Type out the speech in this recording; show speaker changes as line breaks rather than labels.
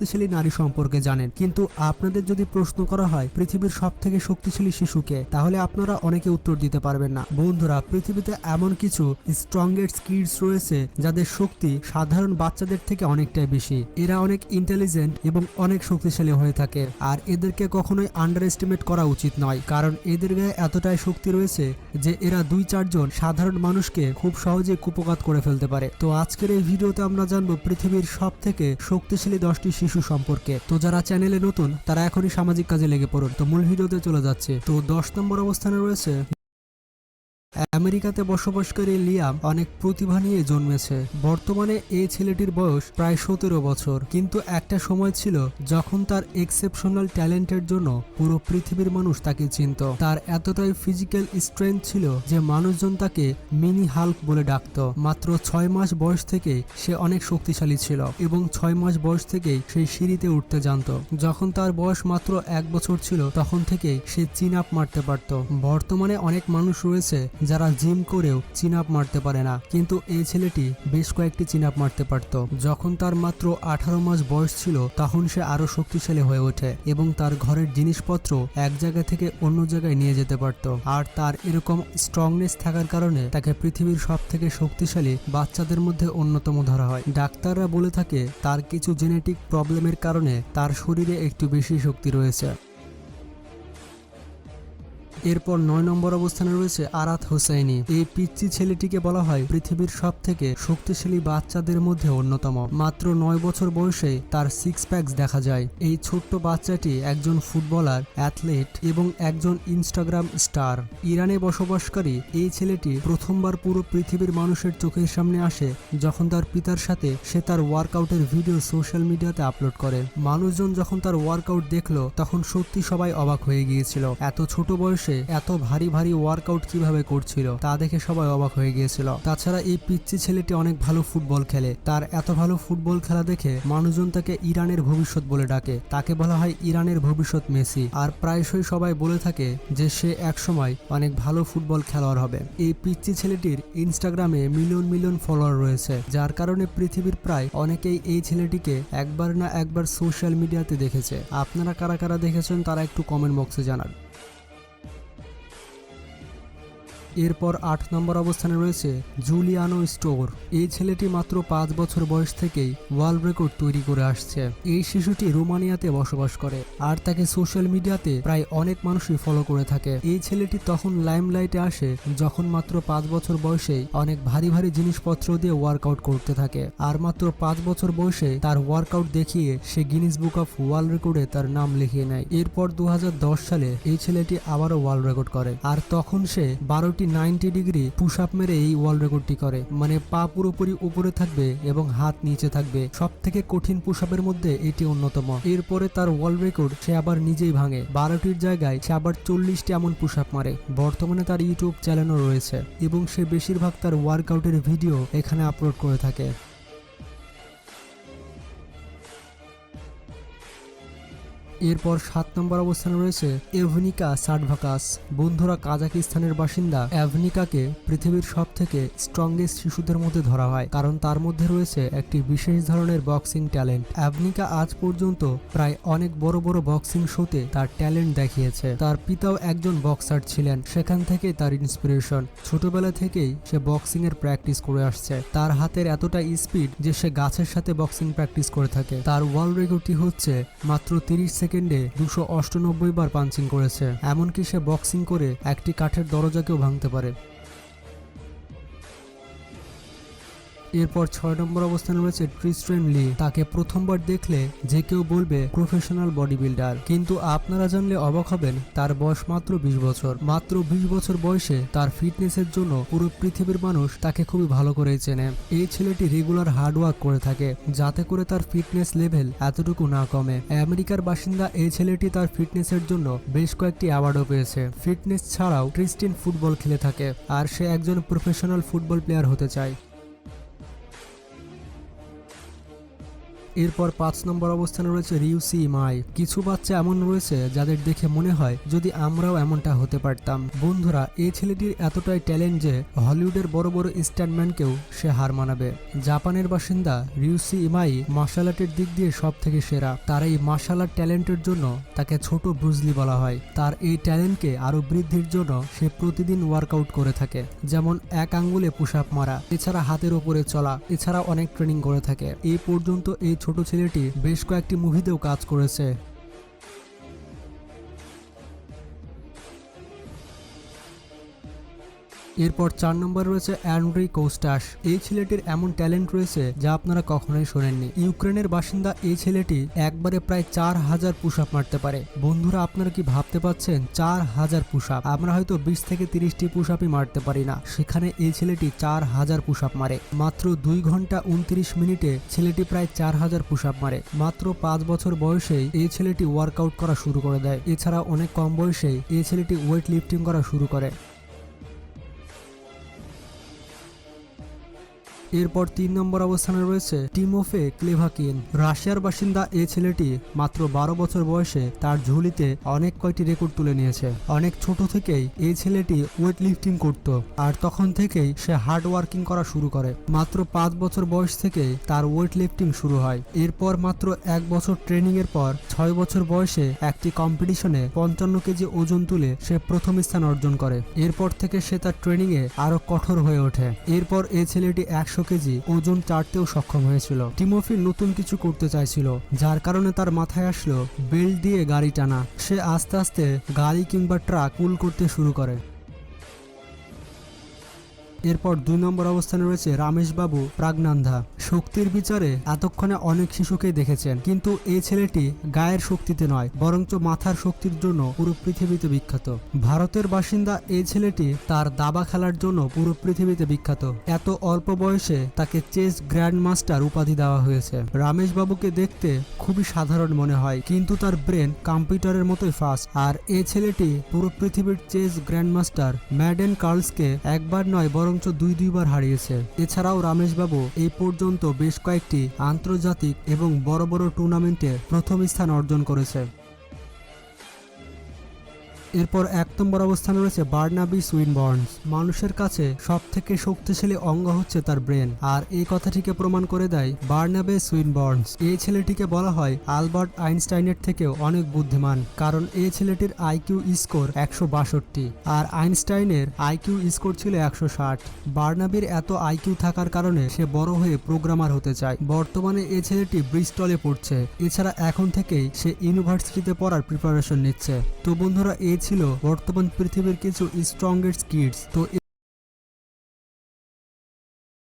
শক্তিশালী নারী সম্পর্কে জানেন। কিন্তু আপনাদের যদি প্রশ্ন করা হয় পৃথিবীর সব থেকে শক্তিশালী শিশুকে, তাহলে আপনারা অনেকে উত্তর দিতে পারবেন না। বন্ধুরা, পৃথিবীতে এমন কিছু স্ট্রংগেস্ট কিডস রয়েছে যাদের শক্তি সাধারণ বাচ্চাদের থেকে অনেকটাই বেশি। এরা অনেক ইন্টেলিজেন্ট এবং অনেক শক্তিশালী হয়ে থাকে। আর এদেরকে কখনোই আন্ডার এস্টিমেট করা উচিত নয়, কারণ এদের গায়ে এতটাই শক্তি রয়েছে যে এরা দুই চারজন সাধারণ মানুষকে খুব সহজে কুপকাত করে ফেলতে পারে। তো আজকের এই ভিডিওতে আমরা জানব পৃথিবীর সব থেকে শক্তিশালী দশটি শিশু সম্পর্কে। তো যারা চ্যানেলে নতুন, তারা এখনই সামাজিক কাজে লেগে পড়ুন। তো মূল ভিডিওতে চলে যাচ্ছে। তো দশ নম্বর অবস্থানে রয়েছে আমেরিকাতে বসবাসকারী লিয়াম অনেক প্রতিভা নিয়ে জন্মেছে। বর্তমানে এই ছেলেটির বয়স প্রায় সতেরো বছর। কিন্তু একটা সময় ছিল যখন তার এক্সেপশনাল ট্যালেন্টের জন্য পুরো পৃথিবীর মানুষ তাকে চিনত। তার এতটাই ফিজিক্যাল স্ট্রেংথ ছিল যে মানুষজন তাকে মিনি হাল্ক বলে ডাকত। মাত্র ছয় মাস বয়স থেকে সে অনেক শক্তিশালী ছিল এবং ছয় মাস বয়স থেকেই সেই সিঁড়িতে উঠতে জানত। যখন তার বয়স মাত্র এক বছর ছিল, তখন থেকেই সে চিন আপ মারতে পারত। বর্তমানে অনেক মানুষ রয়েছে যারা জিম করেও চিন আপ মারতে পারে না। কিন্তু এই ছেলেটি বেশ কয়েকটি চিন আপ মারতে পারত। যখন তার মাত্র আঠারো মাস বয়স ছিল, তখন সে আরও শক্তিশালী হয়ে ওঠে এবং তার ঘরের জিনিসপত্র এক জায়গা থেকে অন্য জায়গায় নিয়ে যেতে পারত। আর তার এরকম স্ট্রংনেস থাকার কারণে তাকে পৃথিবীর সব থেকে শক্তিশালী বাচ্চাদের মধ্যে অন্যতম ধরা হয়। ডাক্তাররা বলে থাকে, তার কিছু জেনেটিক প্রবলেমের কারণে তার শরীরে একটু বেশি শক্তি রয়েছে। এরপর নয় নম্বর অবস্থানে রয়েছে আরাত হোসাইনি। এই পিচ্চি ছেলেটিকে বলা হয় পৃথিবীর সব থেকে শক্তিশালী বাচ্চাদের মধ্যে অন্যতম। মাত্র নয় বছর বয়সে তার সিক্স প্যাকস দেখা যায়। এই ছোট্ট বাচ্চাটি একজন ফুটবলার অ্যাথলেট এবং একজন ইনস্টাগ্রাম স্টার ইরানে বসবাসকারী এই ছেলেটি প্রথমবার পুরো পৃথিবীর মানুষের চোখের সামনে আসে যখন তার পিতার সাথে সে তার ওয়ার্কআউটের ভিডিও সোশ্যাল মিডিয়াতে আপলোড করে। মানুষজন যখন তার ওয়ার্কআউট দেখল, তখন সত্যি সবাই অবাক হয়ে গিয়েছিল। এত ছোট বয়সে এত ভারী ভারী ওয়ার্কআউট কীভাবে করছিল, তা দেখে সবাই অবাক হয়ে গিয়েছিল। তাছাড়া এই পিচ্চি ছেলেটি অনেক ভালো ফুটবল খেলে। তার এত ভালো ফুটবল খেলা দেখে মানুষজন তাকে ইরানের ভবিষ্যৎ বলে ডাকে। তাকে বলা হয় ইরানের ভবিষ্যৎ মেসি। আর প্রায়শই সবাই বলে থাকে যে সে একসময় অনেক ভালো ফুটবল খেলোয়াড় হবে। এই পিচ্চি ছেলেটির ইনস্টাগ্রামে মিলিয়ন মিলিয়ন ফলোয়ার রয়েছে। যার কারণে পৃথিবীর প্রায় অনেকেই এই ছেলেটিকে একবার না একবার সোশ্যাল মিডিয়াতে দেখেছে। আপনারা কারা কারা দেখেছেন তারা একটু কমেন্ট বক্সে জানান। এরপর আট নম্বর অবস্থানে রয়েছে জুলিয়ানো স্টোর। এই ছেলেটি মাত্র পাঁচ বছর বয়স থেকেই ওয়ার্ল্ড রেকর্ড তৈরি করে আসছে। এই শিশুটি রোমানিয়াতে বসবাস করে, আর তাকে সোশ্যাল মিডিয়াতে প্রায় অনেক মানুষই ফলো করে থাকে। এই ছেলেটি তখন লাইমলাইটে আসে, যখন মাত্র পাঁচ বছর বয়সেই অনেক ভারী ভারী জিনিসপত্র দিয়ে ওয়ার্কআউট করতে থাকে, আর মাত্র পাঁচ বছর বয়সে তার ওয়ার্কআউট দেখিয়ে সে গিনিস বুক অফ ওয়ার্ল্ড রেকর্ডে তার নাম লিখিয়ে নেয়। এরপর দু হাজার দশ সালে এই ছেলেটি আবারও ওয়ার্ল্ড রেকর্ড করে, আর তখন সে বারোটি নাইনটি ডিগ্রি পুশ আপ মেরে এই ওয়ার্ল্ড রেকর্ডটি করে। মানে পা পুরোপুরি উপরে থাকবে এবং হাত নিচে থাকবে। সব থেকে কঠিন পুশ আপের মধ্যে এটি অন্যতম। এরপরে তার ওয়ার্ল্ড রেকর্ড সে আবার নিজেই ভাঙে। বারোটির জায়গায় সে আবার চল্লিশটি এমন পুশ আপ মারে। বর্তমানে তার ইউটিউব চ্যানেলও রয়েছে এবং সে বেশিরভাগ তার ওয়ার্কআউটের ভিডিও এখানে আপলোড করে থাকে। এরপর সাত নম্বর অবস্থানে রয়েছে এভনিকা সাডভাকাস বন্ধুরা কাজাকিস্তানের বাসিন্দা অ্যাভনিকাকে পৃথিবীর সব থেকে স্ট্রংগেস্ট শিশুদের মধ্যে ধরা হয়, কারণ তার মধ্যে রয়েছে একটি বিশেষ ধরনের বক্সিং ট্যালেন্ট অ্যাভনিকা আজ পর্যন্ত প্রায় অনেক বড় বড় বক্সিং শোতে তার ট্যালেন্ট দেখিয়েছে। তার পিতাও একজন বক্সার ছিলেন, সেখান থেকে তার ইন্সপিরেশন ছোটবেলা থেকেই সে বক্সিং এর প্র্যাকটিস করে আসছে। তার হাতের এতটা স্পিড যে সে গাছের সাথে বক্সিং প্র্যাকটিস করে থাকে। তার ওয়ার্ল্ড রেকর্ডটি হচ্ছে মাত্র তিরিশ সেকেন্ডে দুশো অষ্টানব্বই বার পাঞ্চিং করেছে। এমনকি সে বক্সিং করে একটি কাঠের দরজাকেও ভাঙতে পারে। এরপর ছয় নম্বর অবস্থানে রয়েছে ট্রিস্ট্রেন লি। তাকে প্রথমবার দেখলে যে কেউ বলবে প্রফেশনাল বডি বিল্ডার কিন্তু আপনারা জানলে অবাক হবেন, তার বয়স মাত্র বিশ বছর। মাত্র বিশ বছর বয়সে তার ফিটনেসের জন্য পুরো পৃথিবীর মানুষ তাকে খুবই ভালো করে চেনে। এই ছেলেটি রেগুলার হার্ডওয়ার্ক করে থাকে, যাতে করে তার ফিটনেস লেভেল এতটুকু না কমে। আমেরিকার বাসিন্দা এই ছেলেটি তার ফিটনেসের জন্য বেশ কয়েকটি অ্যাওয়ার্ডও পেয়েছে। ফিটনেস ছাড়াও ক্রিস্টিন ফুটবল খেলে থাকে, আর সে একজন প্রফেশনাল ফুটবল প্লেয়ার হতে চায়। এরপর পাঁচ নম্বর অবস্থানে রয়েছে রিউসি ইমাই কিছু বাচ্চা এমন রয়েছে যাদের দেখে মনে হয় যদি আমরাও এমনটা হতে পারতাম। বন্ধুরা এই ছেলেটির এতটাই ট্যালেন্ট যে হলিউডের বড় বড় স্ট্যান্ডম্যানকেও সে হার মানাবে। জাপানের বাসিন্দা রিউসি ইমাই মার্শাল আর্টের দিক দিয়ে সব থেকে সেরা। তার এই মার্শাল আর্ট ট্যালেন্টের জন্য তাকে ছোট ব্রুজলি বলা হয়। তার এই ট্যালেন্টকে আরও বৃদ্ধির জন্য সে প্রতিদিন ওয়ার্কআউট করে থাকে, যেমন এক আঙ্গুলে পুশ আপ মারা, এছাড়া হাতের ওপরে চলা, এছাড়া অনেক ট্রেনিং করে থাকে। এই পর্যন্ত এই ছোট ছেলেটি বেশ কয়েকটি মুভিতেও কাজ করেছে। এরপর চার নম্বর রয়েছে অ্যান্ড্রি কোস্টাস। এই ছেলেটির এমন ট্যালেন্ট রয়েছে যা আপনারা কখনোই শোনেননি। ইউক্রেনের বাসিন্দা এই ছেলেটি একবারে প্রায় চার হাজার পুশ আপ মারতে পারে। বন্ধুরা, আপনারা কি ভাবতে পাচ্ছেন চার হাজার পুশ আপ আমরা হয়তো বিশ থেকে তিরিশটি পুশ আপই মারতে পারি না। সেখানে এই ছেলেটি চার হাজার পুশ আপ মারে। মাত্র দুই ঘণ্টা উনত্রিশ মিনিটে ছেলেটি প্রায় চার হাজার পুশ আপ মারে। মাত্র পাঁচ বছর বয়সেই এই ছেলেটি ওয়ার্কআউট করা শুরু করে দেয়। এছাড়া অনেক কম বয়সেই এই ছেলেটি ওয়েট লিফটিং করা শুরু করে। এরপর তিন নম্বর অবস্থানে রয়েছে টিমোফে ক্লেভাকিন। রাশিয়ার বাসিন্দা এই ছেলেটি মাত্র বারো বছর বয়সে তার ঝুলিতে অনেক কয়টি রেকর্ড তুলে নিয়েছে। অনেক ছোট থেকেই এই ছেলেটি ওয়েট লিফটিং করত আর তখন থেকেই সে হার্ড ওয়ার্কিং করা শুরু করে। মাত্র পাঁচ বছর বয়স থেকে তার ওয়েট লিফটিং শুরু হয়। এরপর মাত্র এক বছর ট্রেনিং এর পর ছয় বছর বয়সে একটি কম্পিটিশনে পঞ্চান্ন কেজি ওজন তুলে সে প্রথম স্থান অর্জন করে। এরপর থেকে সে তার ট্রেনিং এ আরও কঠোর হয়ে ওঠে। এরপর এই ছেলেটি একশো কেজি ওজন চাটতেও সক্ষম হয়েছিল। টিমোফি নতুন কিছু করতে চাইছিল, যার কারণে তার মাথায় আসলো বেল্ট দিয়ে গাড়ি টানা। সে আস্তে আস্তে গাড়ি কিংবা ট্রাক পুল করতে শুরু করে। এরপর দুই নম্বর অবস্থানে রয়েছে রামেশবাবু প্রাগনান্ধা। শক্তির বিচারে এতক্ষণে অনেক শিশুকেই দেখেছেন, কিন্তু এই ছেলেটি গায়ের শক্তিতে নয়, বরঞ্চ মাথার শক্তির জন্য পুরো পৃথিবীতে বিখ্যাত। ভারতের বাসিন্দা এই ছেলেটি তার দাবা খেলার জন্য পুরো পৃথিবীতে বিখ্যাত। এত অল্প বয়সে তাকে চেস গ্র্যান্ড মাস্টার উপাধি দেওয়া হয়েছে। রামেশবাবুকে দেখতে খুবই সাধারণ মনে হয়, কিন্তু তার ব্রেন কম্পিউটারের মতোই ফাস্ট। আর এই ছেলেটি পুরো পৃথিবীর চেস গ্র্যান্ড মাস্টার ম্যাডেন কার্লসকে একবার নয় বরঞ্চ দুই দুইবার হারিয়েছে। এছাড়াও রামেশবাবু এই পর্যন্ত বেশ কয়েকটি আন্তর্জাতিক এবং বড় বড় টুর্নামেন্টে প্রথম স্থান অর্জন করেছে। এরপর এক নম্বর অবস্থানে রয়েছে বার্নাবি সুইনবর্নস। মানুষের কাছে সব থেকে শক্তিশালী অঙ্গ হচ্ছে তার ব্রেন। আর এই কথাটিকে প্রমাণ করে দেয় বার্নাবে সুইনবর্নস। এই ছেলেটিকে বলা হয় আলবার্ট আইনস্টাইনের থেকেও অনেক বুদ্ধিমান, কারণ এই ছেলেটির আইকিউ স্কোর একশো বাষট্টি আর আইনস্টাইনের আইকিউ স্কোর ছিল একশো ষাট। বার্নাবির এত আইকিউ থাকার কারণে সে বড় হয়ে প্রোগ্রামার হতে চায়। বর্তমানে এই ছেলেটি ব্রিস্টলে পড়ছে। এছাড়া এখন থেকেই সে ইউনিভার্সিটিতে পড়ার প্রিপারেশন নিচ্ছে। তো বন্ধুরা, এই ছিল। বর্তমান পৃথিবীর কিছু স্ট্রংগেস্ট কিডস তো